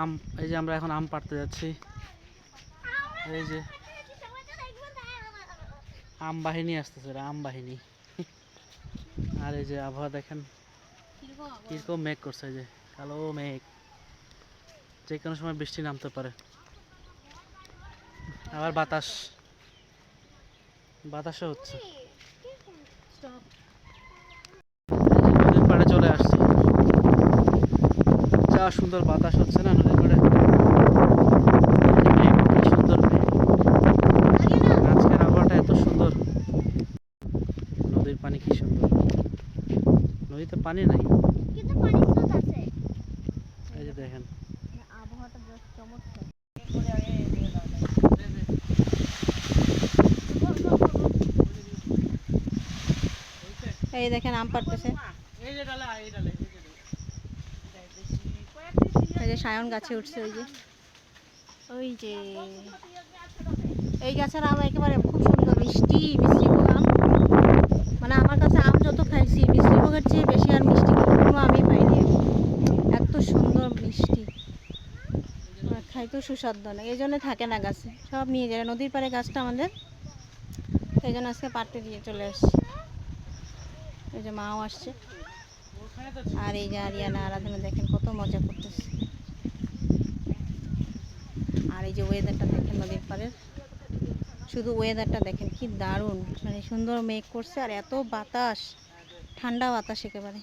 আম, এই যে আমরা এখন আম পাড়তে যাচ্ছি। এই যে আম বাহিনী আসতেছে আম বাহিনী। আর এই যে আবহাওয়া দেখেন, কীরকম মেঘ করছে যে, কালো মেঘ। যে কোনো সময় বৃষ্টি নামতে পারে। আবার বাতাস। বাতাসও হচ্ছে নদীর পাড়ে চলে আসছি যা সুন্দর বাতাস হচ্ছে না নদীর পাড়ে? সুন্দর আজকের আবহাওয়াটা এত সুন্দর। নদীর পানি কি সুন্দর। নদীতে পানি নাই। কিন্তু পানি স্রোত আছে। এই যে দেখেন। আবহাওয়াটা চমৎকার। এই দেখেন আম পাড়তেছে। এই যে ডালে এই ডালে। এই যে সায়ন গাছে উঠছে, ওই যে। ওই যে। এই গাছের আম একেবারে খুব সুন্দর, মিষ্টি মিষ্টি আম। মানে আমার কাছে আম যত খাইছি, মিষ্টি ভোগের চেয়ে বেশি আর মিষ্টি কোনো আমি পাইনি এত সুন্দর, মিষ্টি। আর খাইতেও সুস্বাদ্য না, এই জন্য থাকে না গাছে। সব নিয়ে যায়। নদীর পাড়ে গাছটা আমাদের। এই জন্য আজকে পাড়তে দিয়ে চলে আসছি। এই যে মাও আসছে। আর এই যে আরিয়ানা, আরাধনা, দেখেন কত মজা করতেছে। আর এই যে ওয়েদারটা দেখেন নদীর পাড়ের শুধু ওয়েদারটা দেখেন, কি দারুণ। মানে সুন্দর মেঘ করছে আর এত বাতাস, ঠান্ডা বাতাস একেবারে।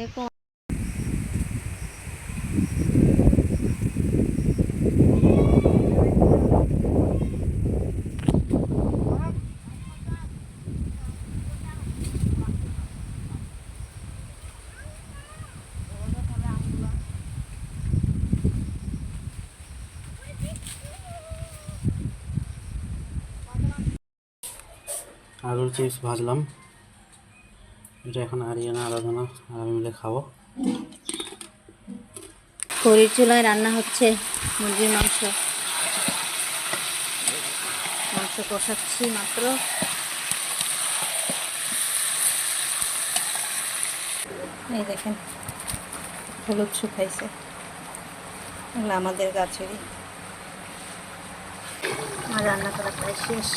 এরকম আলুর চিপস ভাজলাম। এটা এখন আরিয়ানা, আরাধনা আর আমি মিলে খাব। খড়ির চুলায় রান্না হচ্ছে মুরগির মাংস। মাংস কষাচ্ছি মাত্র। এই দেখেন, হলুদ শুকাইছে। এগুলো আমাদের গাছেরই। আর রান্না করা প্রায় শেষ।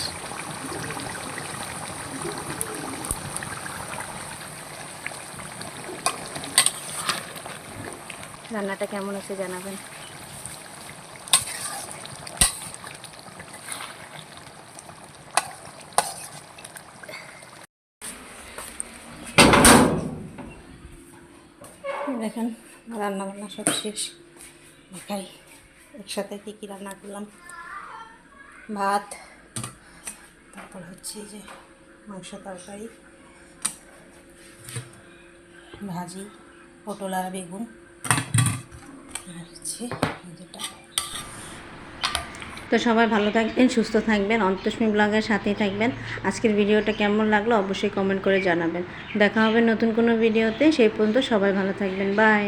রান্নাটা কেমন আছে জানাবেন। দেখেন রান্না বান্না সব শেষ। দেখাই একসাথে কী কী রান্না করলাম? ভাত, তারপর হচ্ছে যে মাংস তরকারি, ভাজি, পটল আর বেগুন। যেটা তো সবাই ভালো থাকবেন, সুস্থ থাকবেন অন্তস্মী ব্লগের সাথেই থাকবেন। আজকের ভিডিওটা কেমন লাগল অবশ্যই কমেন্ট করে জানাবেন। দেখা হবে নতুন কোনো ভিডিওতে, সেই পর্যন্ত সবাই ভালো থাকবেন, বাই।